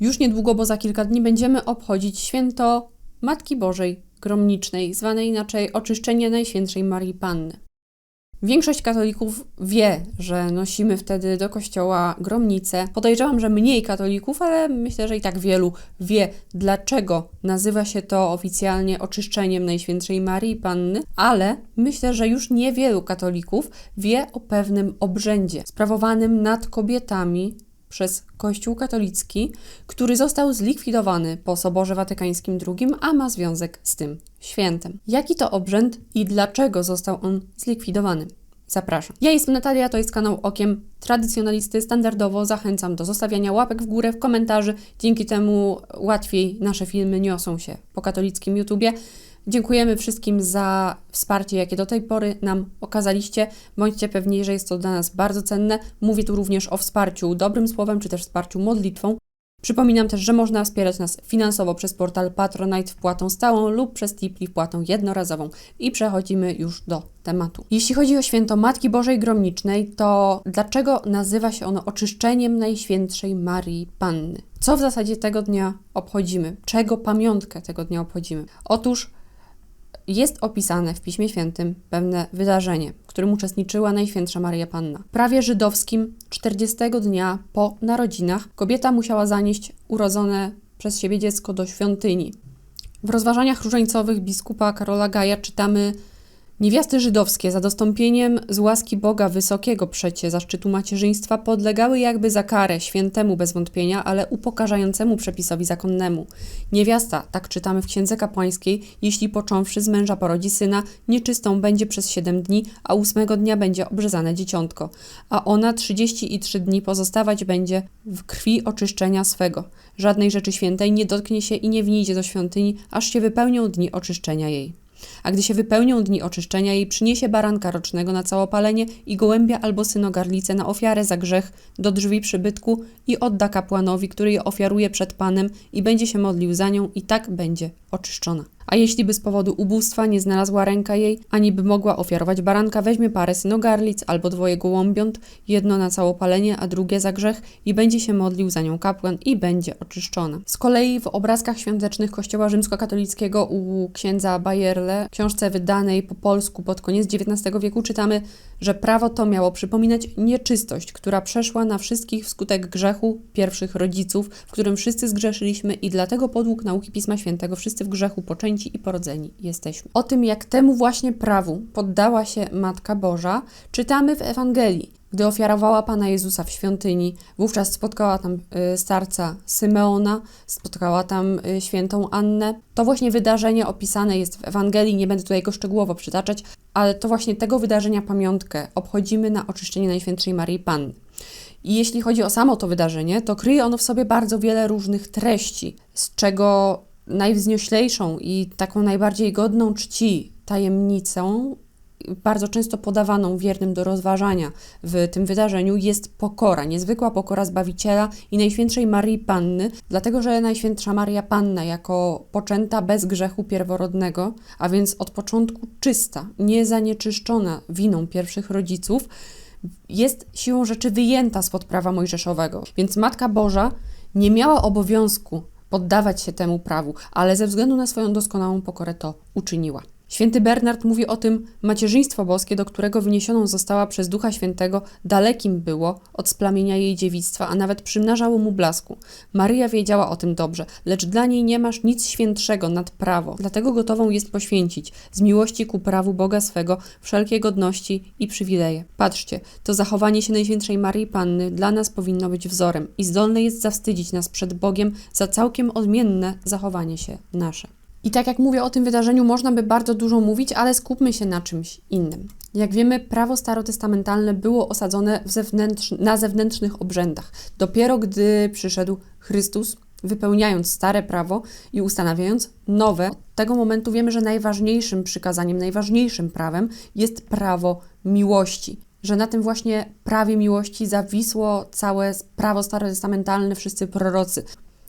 Już niedługo, bo za kilka dni będziemy obchodzić święto Matki Bożej Gromnicznej, zwane inaczej Oczyszczenie Najświętszej Marii Panny. Większość katolików wie, że nosimy wtedy do kościoła gromnicę. Podejrzewam, że mniej katolików, ale myślę, że i tak wielu wie, dlaczego nazywa się to oficjalnie oczyszczeniem Najświętszej Marii Panny, ale myślę, że już niewielu katolików wie o pewnym obrzędzie sprawowanym nad kobietami przez Kościół katolicki, który został zlikwidowany po Soborze Watykańskim II, a ma związek z tym świętem. Jaki to obrzęd i dlaczego został on zlikwidowany? Zapraszam. Ja jestem Natalia, to jest kanał Okiem Tradycjonalisty. Standardowo zachęcam do zostawiania łapek w górę, w komentarzy. Dzięki temu łatwiej nasze filmy niosą się po katolickim YouTubie. Dziękujemy wszystkim za wsparcie, jakie do tej pory nam okazaliście. Bądźcie pewni, że jest to dla nas bardzo cenne. Mówię tu również o wsparciu dobrym słowem, czy też wsparciu modlitwą. Przypominam też, że można wspierać nas finansowo przez portal Patronite wpłatą stałą lub przez Tipli wpłatą jednorazową. I przechodzimy już do tematu. Jeśli chodzi o święto Matki Bożej Gromnicznej, to dlaczego nazywa się ono oczyszczeniem Najświętszej Marii Panny? Co w zasadzie tego dnia obchodzimy? Czego pamiątkę tego dnia obchodzimy? Otóż jest opisane w Piśmie Świętym pewne wydarzenie, w którym uczestniczyła Najświętsza Maria Panna. W prawie żydowskim 40 dnia po narodzinach kobieta musiała zanieść urodzone przez siebie dziecko do świątyni. W rozważaniach różańcowych biskupa Karola Gaja czytamy Niewiasty żydowskie za dostąpieniem z łaski Boga wysokiego przecie zaszczytu macierzyństwa podlegały jakby za karę świętemu bez wątpienia, ale upokarzającemu przepisowi zakonnemu. Niewiasta, tak czytamy w księdze kapłańskiej, jeśli począwszy z męża porodzi syna, nieczystą będzie przez siedem dni, a ósmego dnia będzie obrzezane dzieciątko, a ona trzydzieści i trzy dni pozostawać będzie w krwi oczyszczenia swego. Żadnej rzeczy świętej nie dotknie się i nie wnijdzie do świątyni, aż się wypełnią dni oczyszczenia jej. A gdy się wypełnią dni oczyszczenia, jej przyniesie baranka rocznego na całopalenie i gołębia albo synogarlicę na ofiarę za grzech do drzwi przybytku i odda kapłanowi, który je ofiaruje przed Panem i będzie się modlił za nią i tak będzie oczyszczona. A jeśli by z powodu ubóstwa nie znalazła ręka jej, ani by mogła ofiarować baranka, weźmie parę synogarlic albo dwoje gołąbiąt, jedno na całopalenie, a drugie za grzech i będzie się modlił za nią kapłan i będzie oczyszczona. Z kolei w obrazkach świątecznych Kościoła Rzymskokatolickiego u księdza Bajerle, książce wydanej po polsku pod koniec XIX wieku, czytamy, że prawo to miało przypominać nieczystość, która przeszła na wszystkich wskutek grzechu pierwszych rodziców, w którym wszyscy zgrzeszyliśmy i dlatego podług nauki Pisma Świętego wszyscy w grzechu poczęci i porodzeni jesteśmy. O tym, jak temu właśnie prawu poddała się Matka Boża, czytamy w Ewangelii. Gdy ofiarowała Pana Jezusa w świątyni, wówczas spotkała tam y, starca Symeona, spotkała tam y, świętą Annę. To właśnie wydarzenie opisane jest w Ewangelii, nie będę tutaj go szczegółowo przytaczać, ale to właśnie tego wydarzenia pamiątkę obchodzimy na oczyszczenie Najświętszej Marii Panny. I jeśli chodzi o samo to wydarzenie, to kryje ono w sobie bardzo wiele różnych treści, z czego najwznioślejszą i taką najbardziej godną czci tajemnicą, bardzo często podawaną wiernym do rozważania w tym wydarzeniu, jest pokora, niezwykła pokora Zbawiciela i Najświętszej Marii Panny, dlatego że Najświętsza Maria Panna, jako poczęta bez grzechu pierworodnego, a więc od początku czysta, niezanieczyszczona winą pierwszych rodziców, jest siłą rzeczy wyjęta spod prawa mojżeszowego. Więc Matka Boża nie miała obowiązku poddawać się temu prawu, ale ze względu na swoją doskonałą pokorę to uczyniła. Święty Bernard mówi o tym, macierzyństwo boskie, do którego wyniesioną została przez Ducha Świętego, dalekim było od splamienia jej dziewictwa, a nawet przymnażało mu blasku. Maryja wiedziała o tym dobrze, lecz dla niej nie masz nic świętszego nad prawo, dlatego gotową jest poświęcić, z miłości ku prawu Boga swego, wszelkie godności i przywileje. Patrzcie, to zachowanie się Najświętszej Marii Panny dla nas powinno być wzorem i zdolne jest zawstydzić nas przed Bogiem za całkiem odmienne zachowanie się nasze. I tak jak mówię o tym wydarzeniu, można by bardzo dużo mówić, ale skupmy się na czymś innym. Jak wiemy, prawo starotestamentalne było osadzone zewnętrz na zewnętrznych obrzędach. Dopiero gdy przyszedł Chrystus, wypełniając stare prawo i ustanawiając nowe, od tego momentu wiemy, że najważniejszym przykazaniem, najważniejszym prawem jest prawo miłości. Że na tym właśnie prawie miłości zawisło całe prawo starotestamentalne, wszyscy prorocy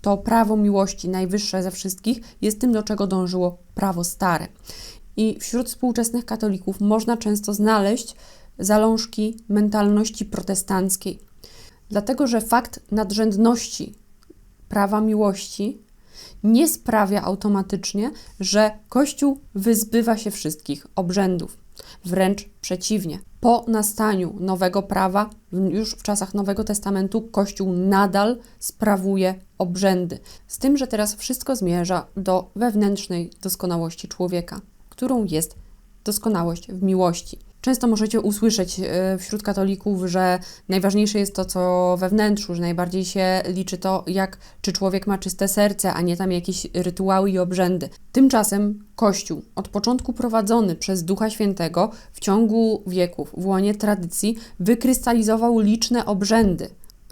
to prawo miłości, najwyższe ze wszystkich, jest tym, do czego dążyło prawo stare. I wśród współczesnych katolików można często znaleźć zalążki mentalności protestanckiej, dlatego że fakt nadrzędności prawa miłości nie sprawia automatycznie, że Kościół wyzbywa się wszystkich obrzędów. Wręcz przeciwnie. Po nastaniu nowego prawa, już w czasach Nowego Testamentu, Kościół nadal sprawuje obrzędy. Z tym, że teraz wszystko zmierza do wewnętrznej doskonałości człowieka, którą jest doskonałość w miłości. Często możecie usłyszeć e, wśród katolików, że najważniejsze jest to, co we wnętrzu, że najbardziej się liczy to, jak czy człowiek ma czyste serce, a nie tam jakieś rytuały i obrzędy. Tymczasem Kościół, od początku prowadzony przez Ducha Świętego, w ciągu wieków, w łonie tradycji, wykrystalizował liczne obrzędy,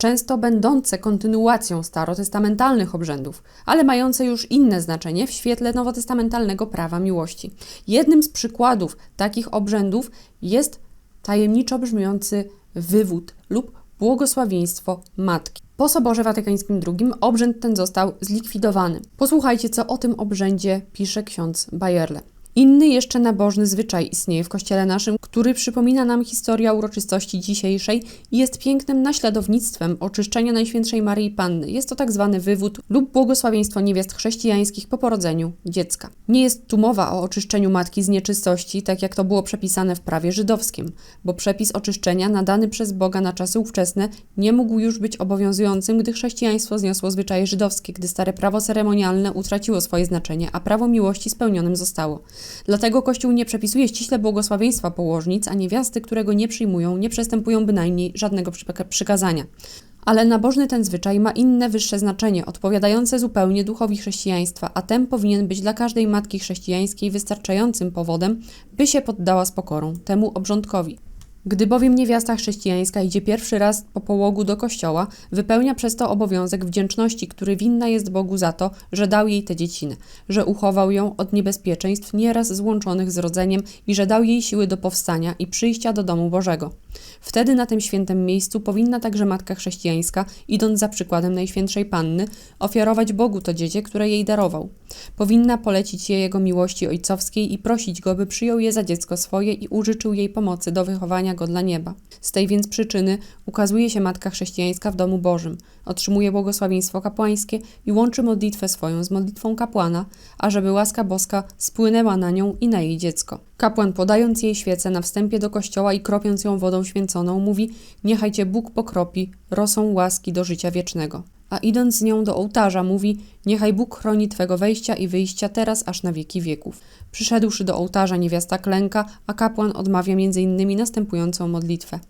często będące kontynuacją starotestamentalnych obrzędów, ale mające już inne znaczenie w świetle nowotestamentalnego prawa miłości. Jednym z przykładów takich obrzędów jest tajemniczo brzmiący wywód lub błogosławieństwo matki. Po Soborze Watykańskim II obrzęd ten został zlikwidowany. Posłuchajcie, co o tym obrzędzie pisze ksiądz Bajerle. Inny jeszcze nabożny zwyczaj istnieje w kościele naszym, który przypomina nam historię uroczystości dzisiejszej i jest pięknym naśladownictwem oczyszczenia Najświętszej Maryi Panny. Jest to tak zwany wywód lub błogosławieństwo niewiast chrześcijańskich po porodzeniu dziecka. Nie jest tu mowa o oczyszczeniu matki z nieczystości, tak jak to było przepisane w prawie żydowskim, bo przepis oczyszczenia nadany przez Boga na czasy ówczesne nie mógł już być obowiązującym, gdy chrześcijaństwo zniosło zwyczaje żydowskie, gdy stare prawo ceremonialne utraciło swoje znaczenie, a prawo miłości spełnionym zostało. Dlatego Kościół nie przepisuje ściśle błogosławieństwa położnic, a niewiasty, którego nie przyjmują, nie przestępują bynajmniej żadnego przykazania. Ale nabożny ten zwyczaj ma inne wyższe znaczenie, odpowiadające zupełnie duchowi chrześcijaństwa, a ten powinien być dla każdej matki chrześcijańskiej wystarczającym powodem, by się poddała z pokorą temu obrządkowi. Gdy bowiem niewiasta chrześcijańska idzie pierwszy raz po połogu do kościoła, wypełnia przez to obowiązek wdzięczności, który winna jest Bogu za to, że dał jej tę dziecinę, że uchował ją od niebezpieczeństw nieraz złączonych z rodzeniem i że dał jej siły do powstania i przyjścia do domu Bożego. Wtedy na tym świętym miejscu powinna także matka chrześcijańska, idąc za przykładem Najświętszej Panny, ofiarować Bogu to dziecię, które jej darował. Powinna polecić je Jego miłości ojcowskiej i prosić Go, by przyjął je za dziecko swoje i użyczył jej pomocy do wychowania go dla nieba. Z tej więc przyczyny ukazuje się Matka Chrześcijańska w domu Bożym, otrzymuje błogosławieństwo kapłańskie i łączy modlitwę swoją z modlitwą kapłana, ażeby łaska boska spłynęła na nią i na jej dziecko. Kapłan podając jej świecę na wstępie do kościoła i kropiąc ją wodą święconą, mówi: Niechaj cię Bóg pokropi rosą łaski do życia wiecznego. A idąc z nią do ołtarza, mówi: Niechaj Bóg chroni twego wejścia i wyjścia teraz aż na wieki wieków. Przyszedłszy do ołtarza, niewiasta klęka, a kapłan odmawia między innymi następującą modlitwę: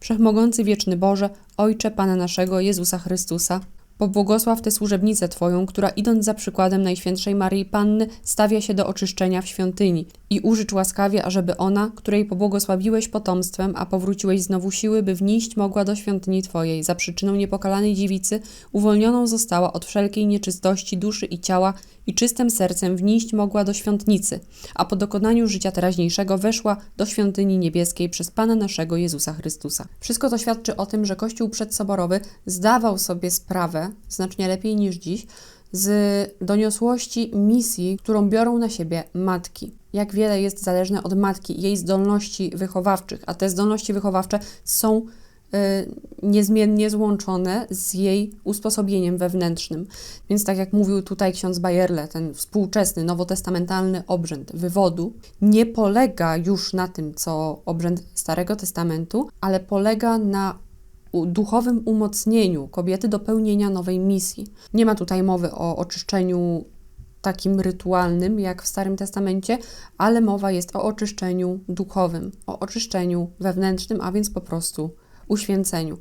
Wszechmogący wieczny Boże, Ojcze Pana naszego Jezusa Chrystusa, Pobłogosław tę służebnicę Twoją, która idąc za przykładem Najświętszej Maryi Panny, stawia się do oczyszczenia w świątyni i użycz łaskawie, ażeby ona, której pobłogosławiłeś potomstwem, a powróciłeś znowu siły, by wnieść mogła do świątyni Twojej, za przyczyną niepokalanej dziewicy, uwolnioną została od wszelkiej nieczystości duszy i ciała i czystym sercem wnieść mogła do świątnicy, a po dokonaniu życia teraźniejszego weszła do świątyni niebieskiej przez Pana naszego Jezusa Chrystusa. Wszystko to świadczy o tym, że Kościół przedsoborowy zdawał sobie sprawę, znacznie lepiej niż dziś, z doniosłości misji, którą biorą na siebie matki. Jak wiele jest zależne od matki, jej zdolności wychowawczych, a te zdolności wychowawcze są Y, niezmiennie złączone z jej usposobieniem wewnętrznym. Więc tak jak mówił tutaj ksiądz Bajerle, ten współczesny, nowotestamentalny obrzęd wywodu nie polega już na tym, co obrzęd Starego Testamentu, ale polega na duchowym umocnieniu kobiety do pełnienia nowej misji. Nie ma tutaj mowy o oczyszczeniu takim rytualnym jak w Starym Testamencie, ale mowa jest o oczyszczeniu duchowym, o oczyszczeniu wewnętrznym, a więc po prostu uświęceniu.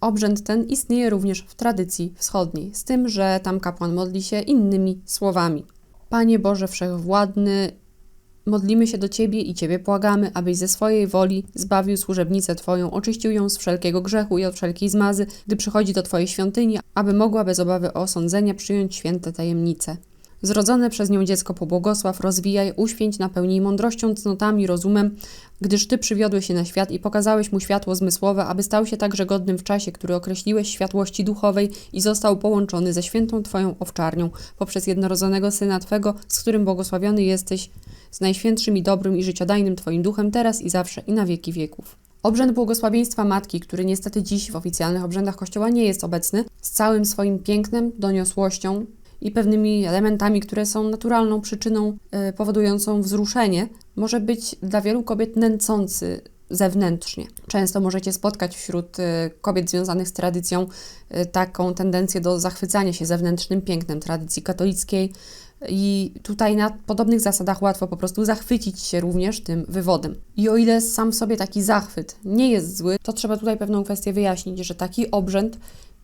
Obrzęd ten istnieje również w tradycji wschodniej, z tym, że tam kapłan modli się innymi słowami. Panie Boże Wszechwładny, modlimy się do Ciebie i Ciebie błagamy, abyś ze swojej woli zbawił służebnicę Twoją, oczyścił ją z wszelkiego grzechu i od wszelkiej zmazy, gdy przychodzi do Twojej świątyni, aby mogła bez obawy osądzenia przyjąć święte tajemnice. Zrodzone przez nią dziecko pobłogosław, rozwijaj, uświęć, napełnij mądrością, cnotami, rozumem, gdyż Ty przywiodłeś się na świat i pokazałeś mu światło zmysłowe, aby stał się także godnym w czasie, który określiłeś światłości duchowej i został połączony ze świętą Twoją owczarnią poprzez jednorodzonego Syna Twego, z którym błogosławiony jesteś, z najświętszym i dobrym i życiodajnym Twoim duchem, teraz i zawsze i na wieki wieków. Obrzęd błogosławieństwa Matki, który niestety dziś w oficjalnych obrzędach Kościoła nie jest obecny, z całym swoim pięknem, doniosłością i pewnymi elementami, które są naturalną przyczyną y, powodującą wzruszenie, może być dla wielu kobiet nęcący zewnętrznie. Często możecie spotkać wśród y, kobiet związanych z tradycją y, taką tendencję do zachwycania się zewnętrznym pięknem tradycji katolickiej. I tutaj na podobnych zasadach łatwo po prostu zachwycić się również tym wywodem. I o ile sam w sobie taki zachwyt nie jest zły, to trzeba tutaj pewną kwestię wyjaśnić, że taki obrzęd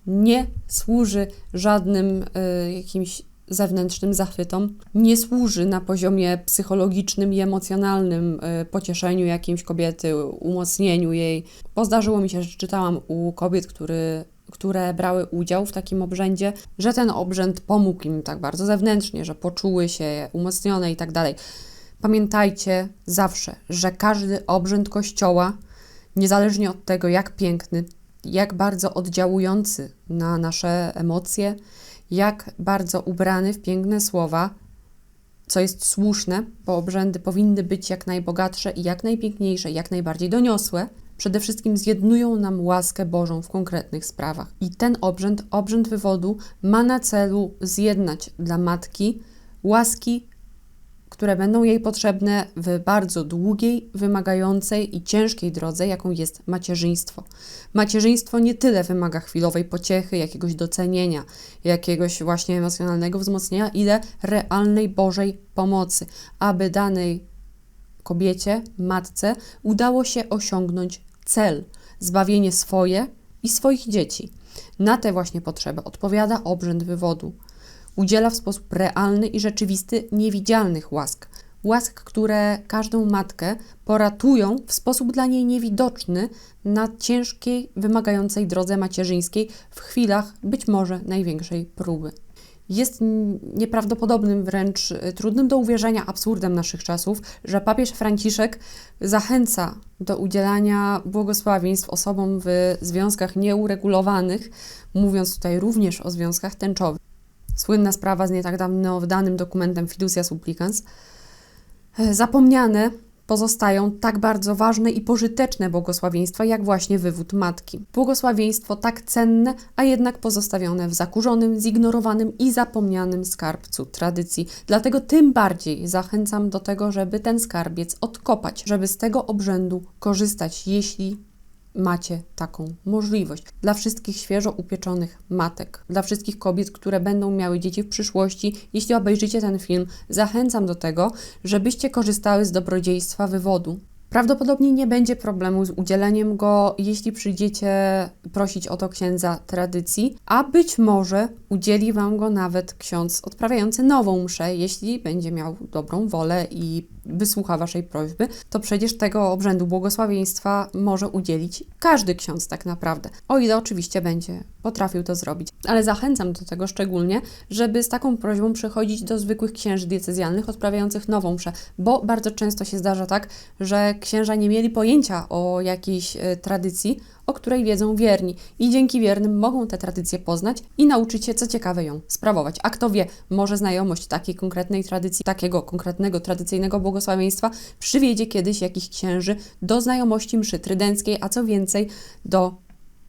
nie służy żadnym y, jakimś zewnętrznym zachwytom, nie służy na poziomie psychologicznym i emocjonalnym y, pocieszeniu jakimś kobiety, umocnieniu jej. Bo zdarzyło mi się, że czytałam u kobiet, który, które brały udział w takim obrzędzie, że ten obrzęd pomógł im tak bardzo zewnętrznie, że poczuły się umocnione i tak dalej. Pamiętajcie zawsze, że każdy obrzęd kościoła, niezależnie od tego, jak piękny, jak bardzo oddziałujący na nasze emocje, jak bardzo ubrany w piękne słowa, co jest słuszne, bo obrzędy powinny być jak najbogatsze i jak najpiękniejsze, jak najbardziej doniosłe, przede wszystkim zjednują nam łaskę Bożą w konkretnych sprawach. I ten obrzęd, obrzęd wywodu, ma na celu zjednać dla matki łaski które będą jej potrzebne w bardzo długiej, wymagającej i ciężkiej drodze, jaką jest macierzyństwo. Macierzyństwo nie tyle wymaga chwilowej pociechy, jakiegoś docenienia, jakiegoś właśnie emocjonalnego wzmocnienia, ile realnej Bożej pomocy, aby danej kobiecie, matce udało się osiągnąć cel zbawienie swoje i swoich dzieci. Na te właśnie potrzeby odpowiada obrzęd wywodu udziela w sposób realny i rzeczywisty niewidzialnych łask. Łask, które każdą matkę poratują w sposób dla niej niewidoczny na ciężkiej, wymagającej drodze macierzyńskiej w chwilach być może największej próby. Jest nieprawdopodobnym, wręcz y, trudnym do uwierzenia absurdem naszych czasów, że papież Franciszek zachęca do udzielania błogosławieństw osobom w związkach nieuregulowanych, mówiąc tutaj również o związkach tęczowych słynna sprawa z nie tak dawno wydanym dokumentem Fiducia Supplicans, e, zapomniane pozostają tak bardzo ważne i pożyteczne błogosławieństwa, jak właśnie wywód matki. Błogosławieństwo tak cenne, a jednak pozostawione w zakurzonym, zignorowanym i zapomnianym skarbcu tradycji. Dlatego tym bardziej zachęcam do tego, żeby ten skarbiec odkopać, żeby z tego obrzędu korzystać, jeśli macie taką możliwość. Dla wszystkich świeżo upieczonych matek, dla wszystkich kobiet, które będą miały dzieci w przyszłości, jeśli obejrzycie ten film, zachęcam do tego, żebyście korzystały z dobrodziejstwa wywodu. Prawdopodobnie nie będzie problemu z udzieleniem go, jeśli przyjdziecie prosić o to księdza tradycji, a być może udzieli Wam go nawet ksiądz odprawiający nową mszę, jeśli będzie miał dobrą wolę i wysłucha Waszej prośby, to przecież tego obrzędu błogosławieństwa może udzielić każdy ksiądz tak naprawdę, o ile oczywiście będzie potrafił to zrobić. Ale zachęcam do tego szczególnie, żeby z taką prośbą przychodzić do zwykłych księży diecezjalnych odprawiających nową mszę, bo bardzo często się zdarza tak, że księża nie mieli pojęcia o jakiejś y, tradycji, o której wiedzą wierni i dzięki wiernym mogą tę tradycję poznać i nauczyć się, co ciekawe, ją sprawować. A kto wie, może znajomość takiej konkretnej tradycji, takiego konkretnego tradycyjnego błogosławieństwa przywiedzie kiedyś jakichś księży do znajomości mszy trydenckiej, a co więcej, do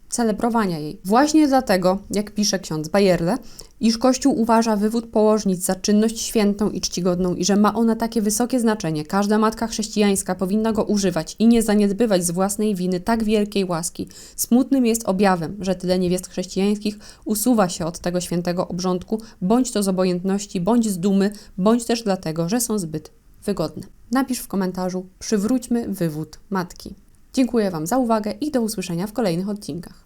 celebrowania jej. Właśnie dlatego, jak pisze ksiądz Bajerle, iż Kościół uważa wywód położnic za czynność świętą i czcigodną i że ma ona takie wysokie znaczenie, każda matka chrześcijańska powinna go używać i nie zaniedbywać z własnej winy tak wielkiej łaski. Smutnym jest objawem, że tyle niewiast chrześcijańskich usuwa się od tego świętego obrządku, bądź to z obojętności, bądź z dumy, bądź też dlatego, że są zbyt wygodne. Napisz w komentarzu: przywróćmy wywód matki. Dziękuję Wam za uwagę i do usłyszenia w kolejnych odcinkach.